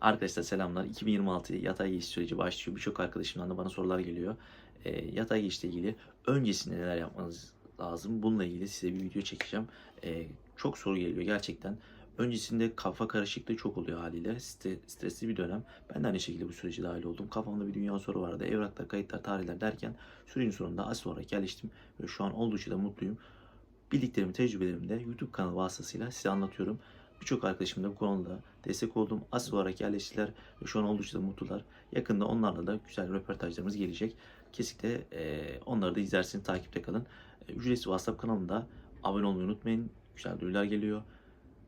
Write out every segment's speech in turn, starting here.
Arkadaşlar selamlar. 2026 yatay geçiş süreci başlıyor. Birçok arkadaşımdan da bana sorular geliyor. E, yatay geçişle ilgili öncesinde neler yapmanız lazım? Bununla ilgili size bir video çekeceğim. E, çok soru geliyor gerçekten. Öncesinde kafa karışıklığı çok oluyor haliyle. Stre- stresli bir dönem. Ben de aynı şekilde bu sürece dahil oldum. Kafamda bir dünya soru vardı. Evraklar, kayıtlar, tarihler derken sürecin sonunda asil olarak yerleştim. Ve şu an oldukça da mutluyum. Bildiklerimi, tecrübelerimi de YouTube kanalı vasıtasıyla size anlatıyorum. Birçok arkadaşım da bu konuda destek oldum. Asil olarak yerleştiler ve şu an oldukça da mutlular. Yakında onlarla da güzel röportajlarımız gelecek. Kesinlikle e, onları da izlersiniz, takipte kalın. E, ücretsiz WhatsApp kanalında abone olmayı unutmayın. Güzel duyurular geliyor.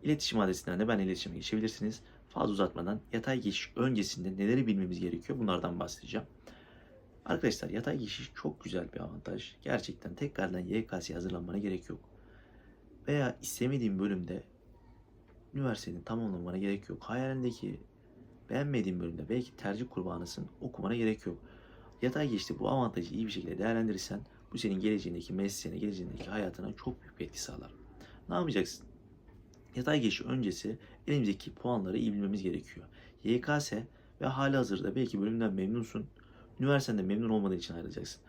İletişim adresinden de ben iletişime geçebilirsiniz. Fazla uzatmadan yatay geçiş öncesinde neleri bilmemiz gerekiyor bunlardan bahsedeceğim. Arkadaşlar yatay geçiş çok güzel bir avantaj. Gerçekten tekrardan YKS'ye hazırlanmana gerek yok. Veya istemediğin bölümde üniversitenin tamamlamana gerek yok. Hayalindeki beğenmediğin bölümde belki tercih kurbanısın okumana gerek yok. Yatay geçti bu avantajı iyi bir şekilde değerlendirirsen bu senin geleceğindeki mesleğine, geleceğindeki hayatına çok büyük bir etki sağlar. Ne yapacaksın? Yatay geçiş öncesi elimizdeki puanları iyi bilmemiz gerekiyor. YKS ve hali hazırda belki bölümden memnunsun. Üniversitede memnun olmadığın için ayrılacaksın.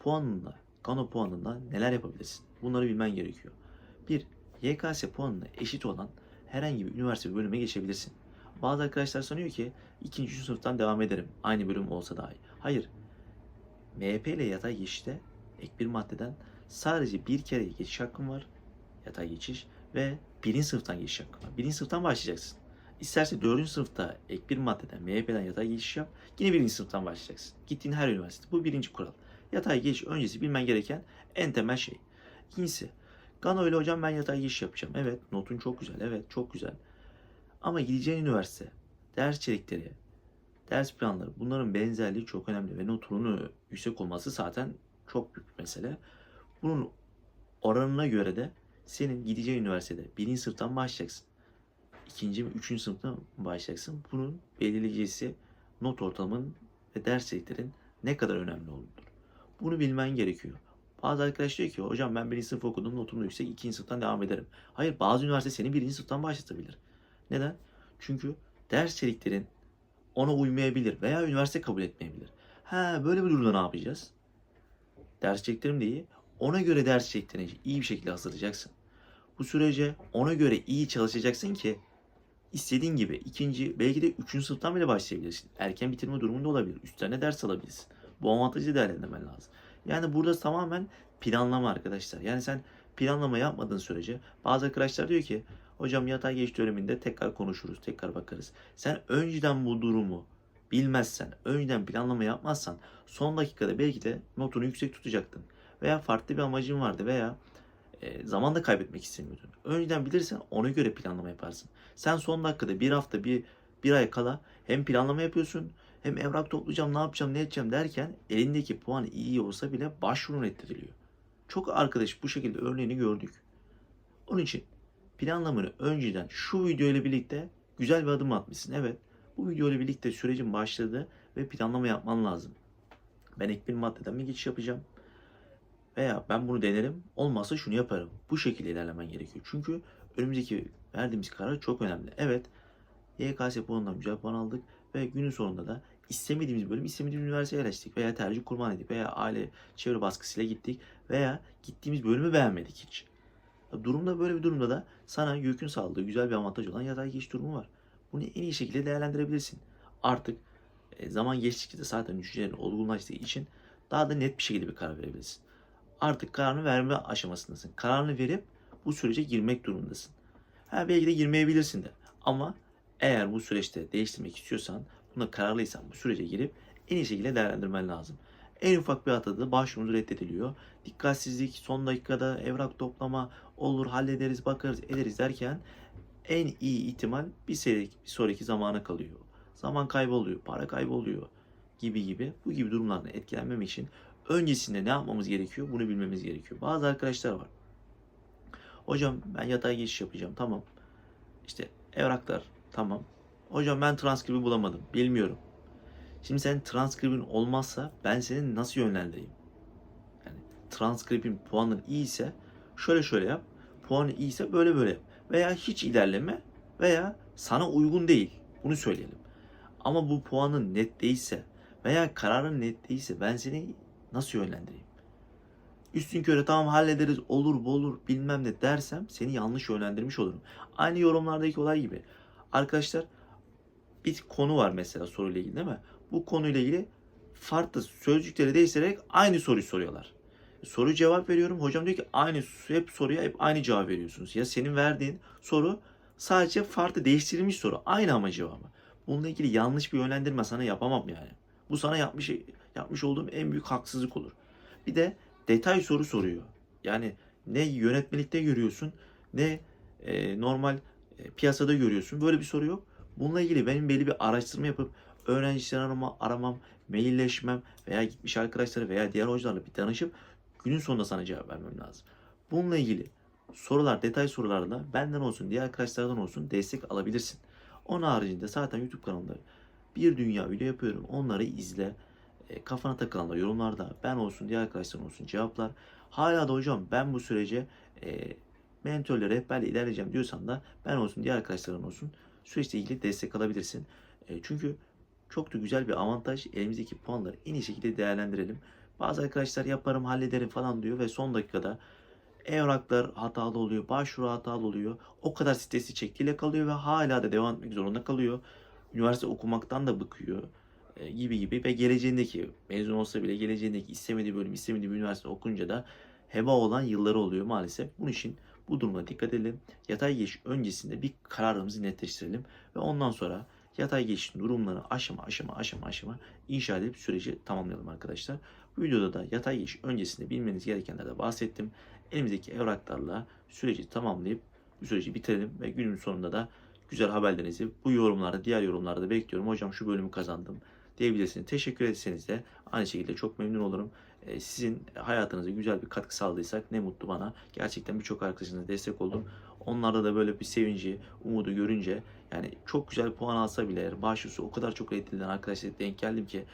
Puanınla, kano puanında neler yapabilirsin? Bunları bilmen gerekiyor. Bir, YKS puanına eşit olan herhangi bir üniversite bölüme geçebilirsin. Bazı arkadaşlar sanıyor ki ikinci üçüncü sınıftan devam ederim. Aynı bölüm olsa dahi. Hayır. MHP ile yatay geçişte ek bir maddeden sadece bir kere geçiş hakkın var. Yatay geçiş ve birinci sınıftan geçiş hakkın var. Birinci sınıftan başlayacaksın. İsterse dördüncü sınıfta ek bir maddeden MHP'den yatay geçiş yap. Yine birinci sınıftan başlayacaksın. Gittiğin her üniversite. Bu birinci kural. Yatay geçiş öncesi bilmen gereken en temel şey. İkincisi Gano ile hocam ben yatay geçiş yapacağım. Evet notun çok güzel. Evet çok güzel. Ama gideceğin üniversite, ders içerikleri, ders planları bunların benzerliği çok önemli ve notunun yüksek olması zaten çok büyük bir mesele. Bunun oranına göre de senin gideceğin üniversitede birinci sınıftan başlayacaksın. İkinci mi, üçüncü sınıftan başlayacaksın. Bunun belirleyicisi not ortamın ve ders içeriklerin ne kadar önemli olduğudur. Bunu bilmen gerekiyor. Bazı arkadaş diyor ki hocam ben birinci sınıf okudum notum yüksek ikinci sınıftan devam ederim. Hayır bazı üniversite seni birinci sınıftan başlatabilir. Neden? Çünkü ders içeriklerin ona uymayabilir veya üniversite kabul etmeyebilir. Ha böyle bir durumda ne yapacağız? Ders içeriklerim de iyi. Ona göre ders içeriklerini iyi bir şekilde hazırlayacaksın. Bu sürece ona göre iyi çalışacaksın ki istediğin gibi ikinci belki de üçüncü sınıftan bile başlayabilirsin. Erken bitirme durumunda olabilir. Üstlerine ders alabilirsin. Bu avantajı değerlendirmen lazım. Yani burada tamamen planlama arkadaşlar. Yani sen planlama yapmadığın sürece bazı arkadaşlar diyor ki hocam yatay geçiş döneminde tekrar konuşuruz, tekrar bakarız. Sen önceden bu durumu bilmezsen, önceden planlama yapmazsan son dakikada belki de notunu yüksek tutacaktın. Veya farklı bir amacın vardı veya e, zaman da kaybetmek istemiyordun. Önceden bilirsen ona göre planlama yaparsın. Sen son dakikada bir hafta bir, bir ay kala hem planlama yapıyorsun hem evrak toplayacağım ne yapacağım ne edeceğim derken elindeki puan iyi olsa bile başvurun reddediliyor. Çok arkadaş bu şekilde örneğini gördük. Onun için planlamanı önceden şu video ile birlikte güzel bir adım atmışsın. Evet bu video ile birlikte sürecin başladı ve planlama yapman lazım. Ben ek bir maddeden mi geçiş yapacağım? Veya ben bunu denerim. Olmazsa şunu yaparım. Bu şekilde ilerlemen gerekiyor. Çünkü önümüzdeki verdiğimiz karar çok önemli. Evet YKS puanından güzel puan aldık ve günün sonunda da istemediğimiz bölüm istemediğimiz üniversiteye yerleştik veya tercih kurban ettik veya aile çevre baskısıyla gittik veya gittiğimiz bölümü beğenmedik hiç. Durumda böyle bir durumda da sana YÖK'ün sağladığı güzel bir avantaj olan yatay geçiş durumu var. Bunu en iyi şekilde değerlendirebilirsin. Artık e, zaman geçtikçe zaten düşüncelerin olgunlaştığı için daha da net bir şekilde bir karar verebilirsin. Artık kararını verme aşamasındasın. Kararını verip bu sürece girmek durumundasın. Ha belki de girmeyebilirsin de. Ama eğer bu süreçte değiştirmek istiyorsan, buna kararlıysan bu sürece girip en iyi şekilde değerlendirmen lazım. En ufak bir hatada da başvurunuz reddediliyor. Dikkatsizlik, son dakikada evrak toplama, olur hallederiz, bakarız, ederiz derken en iyi ihtimal bir, seri, bir sonraki zamana kalıyor. Zaman kayboluyor, para kayboluyor gibi gibi. Bu gibi durumlardan etkilenmemek için öncesinde ne yapmamız gerekiyor bunu bilmemiz gerekiyor. Bazı arkadaşlar var. Hocam ben yatay geçiş yapacağım tamam. İşte evraklar tamam. Hocam ben transkribi bulamadım bilmiyorum. Şimdi senin transkribin olmazsa ben seni nasıl yönlendireyim? Yani transkribin puanın iyiyse şöyle şöyle yap. Puanı iyiyse böyle böyle yap. Veya hiç ilerleme veya sana uygun değil. Bunu söyleyelim. Ama bu puanın net değilse veya kararın net değilse ben seni nasıl yönlendireyim? Üstün körü tamam hallederiz olur bu olur bilmem ne dersem seni yanlış yönlendirmiş olurum. Aynı yorumlardaki olay gibi. Arkadaşlar bir konu var mesela soruyla ilgili değil mi? Bu konuyla ilgili farklı sözcükleri değiştirerek aynı soruyu soruyorlar. Soru cevap veriyorum. Hocam diyor ki aynı hep soruya hep aynı cevap veriyorsunuz. Ya senin verdiğin soru sadece farklı değiştirilmiş soru. Aynı ama cevabı. Bununla ilgili yanlış bir yönlendirme sana yapamam yani. Bu sana yapmış yapmış olduğum en büyük haksızlık olur. Bir de detay soru soruyor. Yani ne yönetmelikte görüyorsun ne e, normal e, piyasada görüyorsun. Böyle bir soru yok. Bununla ilgili benim belli bir araştırma yapıp öğrencileri arama, aramam, mailleşmem veya gitmiş arkadaşları veya diğer hocalarla bir danışıp günün sonunda sana cevap vermem lazım. Bununla ilgili sorular, detay sorularla benden olsun, diğer arkadaşlardan olsun destek alabilirsin. Onun haricinde zaten YouTube kanalımda bir dünya video yapıyorum. Onları izle. E, kafana takılanlar yorumlarda ben olsun, diğer arkadaşların olsun cevaplar. Hala da hocam ben bu sürece e, mentörle, rehberle ilerleyeceğim diyorsan da ben olsun, diğer arkadaşların olsun süreçle ilgili destek alabilirsin. E, çünkü çok da güzel bir avantaj. Elimizdeki puanları en iyi şekilde değerlendirelim. Bazı arkadaşlar yaparım, hallederim falan diyor ve son dakikada evraklar hatalı oluyor, başvuru hatalı oluyor. O kadar stresi çektiğiyle kalıyor ve hala da devam etmek zorunda kalıyor. Üniversite okumaktan da bıkıyor e, gibi gibi ve geleceğindeki mezun olsa bile geleceğindeki istemediği bölüm, istemediği bir üniversite okunca da heba olan yılları oluyor maalesef. Bunun için bu duruma dikkat edelim. Yatay geçiş öncesinde bir kararımızı netleştirelim ve ondan sonra yatay geçişin durumları aşama aşama aşama aşama inşa edip süreci tamamlayalım arkadaşlar. Bu videoda da yatay geçiş öncesinde bilmeniz gerekenlerden bahsettim. Elimizdeki evraklarla süreci tamamlayıp bu süreci bitirelim ve günün sonunda da güzel haberlerinizi bu yorumlarda, diğer yorumlarda da bekliyorum. Hocam şu bölümü kazandım diyebilirsiniz. Teşekkür etseniz de aynı şekilde çok memnun olurum. Ee, Sizin hayatınıza güzel bir katkı sağladıysak ne mutlu bana. Gerçekten birçok arkadaşınıza destek oldum. Onlarda da böyle bir sevinci, umudu görünce yani çok güzel puan alsa bile başvurusu o kadar çok reddedilen arkadaşlara denk geldim ki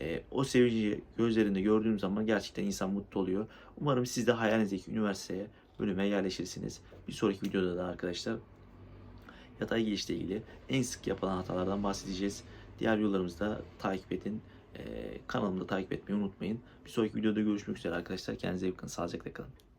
e, o sevinci gözlerinde gördüğüm zaman gerçekten insan mutlu oluyor. Umarım siz de hayalinizdeki üniversiteye, bölüme yerleşirsiniz. Bir sonraki videoda da arkadaşlar yatay geçişle ilgili en sık yapılan hatalardan bahsedeceğiz. Diğer yollarımızı da takip edin. Ee, kanalımı da takip etmeyi unutmayın. Bir sonraki videoda görüşmek üzere arkadaşlar. Kendinize iyi bakın. Sağlıcakla kalın.